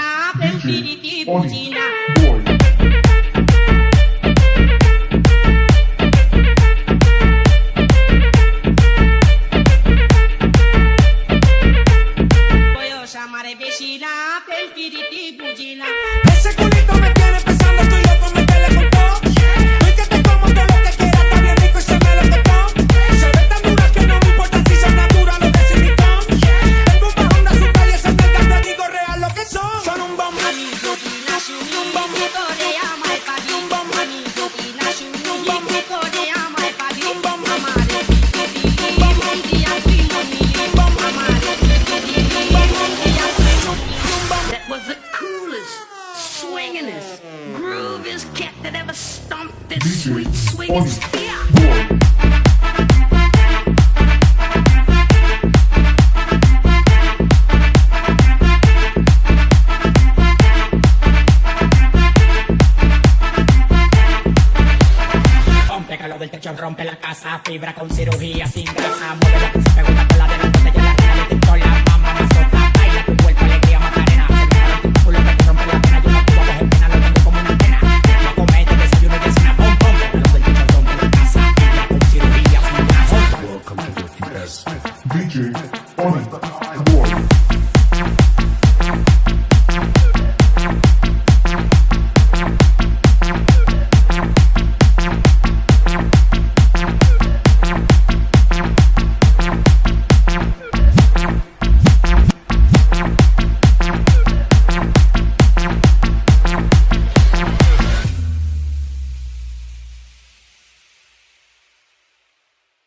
না প্রেম প্রীতি বুঝি না আমার বেশি না প্রেম প্রীতি বুঝি না coolest cat that ever stomped this DJ sweet, sweet. Yeah. Rompe la casa, fibra con cirugía sin grasa, mueve la